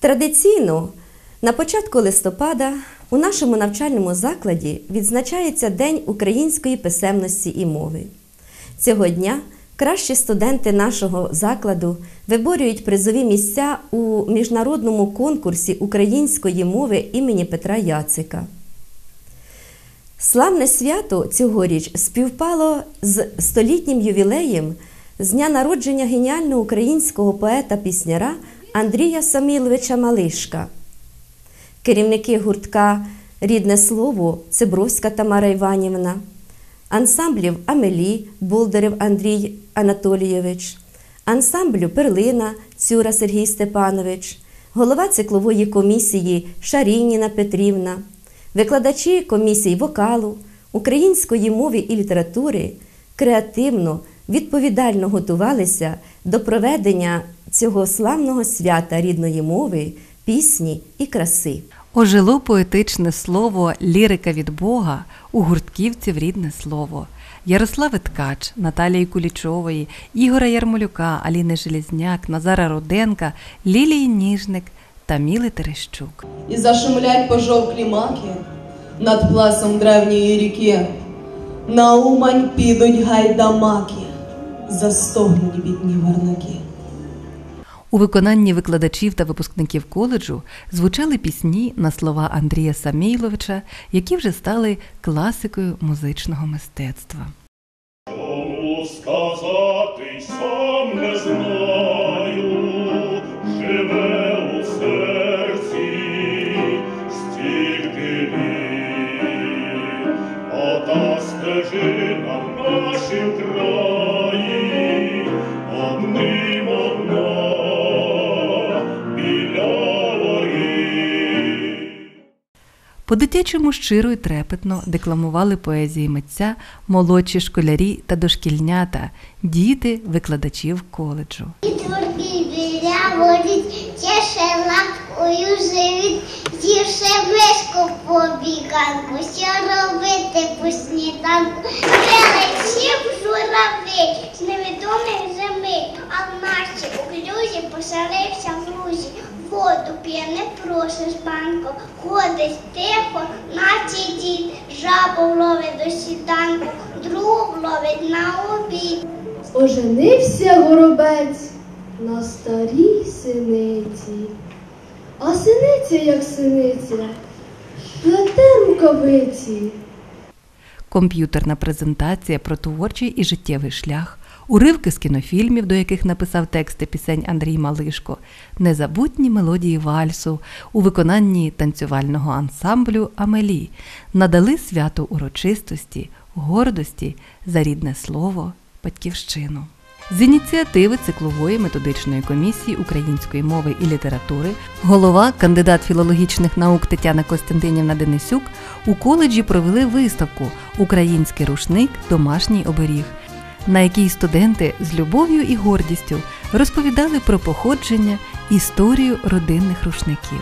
Традиційно на початку листопада у нашому навчальному закладі відзначається День української писемності і мови. Цього дня кращі студенти нашого закладу виборюють призові місця у міжнародному конкурсі української мови імені Петра Яцика. Славне свято цьогоріч співпало з столітнім ювілеєм з дня народження геніального українського поета-пісняра Андрія Саміловича Малишка. Керівники гуртка Рідне слово Цибровська Тамара Іванівна, ансамблів Амелі Болдарев Андрій Анатолійович, ансамблю Перлина Цюра Сергій Степанович, голова циклової комісії Шарініна Петрівна, викладачі комісій вокалу, української мови і літератури креативно, відповідально готувалися до проведення цього славного свята рідної мови, пісні і краси. Ожило поетичне слово лірика від Бога у гуртківців рідне слово. Ярослави Ткач, Наталії Кулічової, Ігора Ярмолюка, Аліни Железняк, Назара Руденка, Лілії Ніжник та Міли Терещук. І зашумлять пожовклі маки над пласом древньої ріки. На Умань підуть гайдамаки, застогнуть бідні варнаки. У виконанні викладачів та випускників коледжу звучали пісні на слова Андрія Самійловича, які вже стали класикою музичного мистецтва. Чому сказати сам не знаю, живе у серці стільки літ, ота стежина в нашім По-дитячому щиро і трепетно декламували поезії митця молодші школярі та дошкільнята, діти викладачів коледжу. І творки біля водить, теше лапкою живіт, з'ївши мишку по що робити по сніданку. Прилетів журавель з невідомих земель, а в нашій уклюзі поселився в лузі. Воду п'є, не просить з банку, ходить тихо, наче дід, жабу ловить до сіданку, другу ловить на обід. Оженився горобець на старій синиці, а синиця, як синиця, плете рукавиці. Комп'ютерна презентація про творчий і життєвий шлях, уривки з кінофільмів, до яких написав тексти пісень Андрій Малишко, незабутні мелодії вальсу у виконанні танцювального ансамблю Амелі надали святу урочистості, гордості за рідне слово, батьківщину. З ініціативи циклової методичної комісії української мови і літератури голова, кандидат філологічних наук Тетяна Костянтинівна Денисюк у коледжі провели виставку Український рушник. Домашній оберіг, на якій студенти з любов'ю і гордістю розповідали про походження, історію родинних рушників.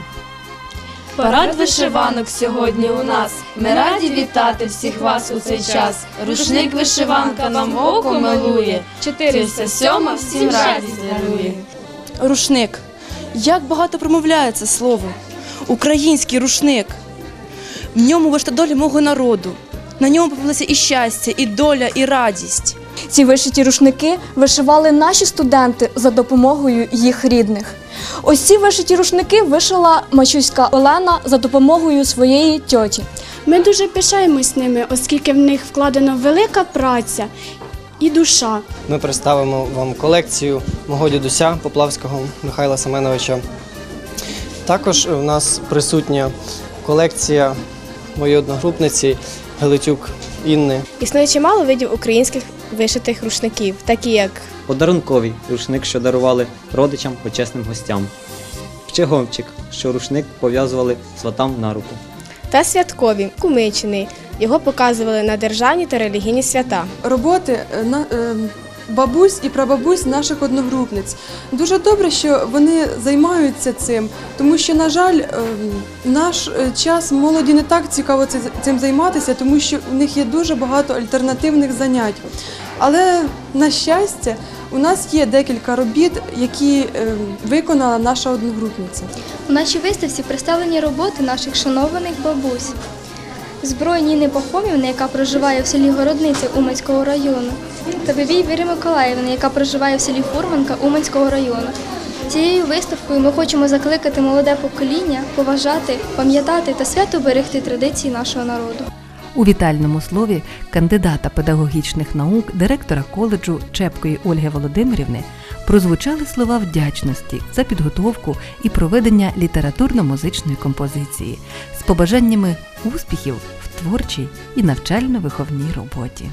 Парад вишиванок сьогодні у нас. Ми раді вітати всіх вас у цей час. Рушник вишиванка нам око милує. 407 всім радість дарує. Рушник. Як багато промовляє це слово. Український рушник. В ньому вишта доля мого народу. На ньому появилося і щастя, і доля, і радість. Ці вишиті рушники вишивали наші студенти за допомогою їх рідних. Ось ці вишиті рушники вишила Мачуська Олена за допомогою своєї тьоті. Ми дуже пишаємось ними, оскільки в них вкладена велика праця і душа. Ми представимо вам колекцію мого дідуся Поплавського Михайла Семеновича. Також у нас присутня колекція моєї одногрупниці Гелетюк Інни. Існує чимало видів українських вишитих рушників, такі як Подарунковий рушник, що дарували родичам почесним гостям. Чеговчик, що рушник пов'язували сватам на руку. та святкові, кумичений. Його показували на державні та релігійні свята. роботи е, на, е, бабусь і прабабусь наших одногрупниць. Дуже добре, що вони займаються цим, тому що, на жаль, е, наш час молоді не так цікаво це- цим займатися, тому що в них є дуже багато альтернативних занять. Але на щастя, У нас є декілька робіт, які е, виконала наша одногрупниця. У нашій виставці представлені роботи наших шанованих бабусь. Зброї Ніни Пахомівни, яка проживає в селі Городниця Уманського району, та Бебій Віри Миколаївни, яка проживає в селі Фурманка Уманського району. Цією виставкою ми хочемо закликати молоде покоління поважати, пам'ятати та свято берегти традиції нашого народу. У вітальному слові кандидата педагогічних наук, директора коледжу Чепкої Ольги Володимирівни прозвучали слова вдячності за підготовку і проведення літературно-музичної композиції з побажаннями успіхів в творчій і навчально-виховній роботі.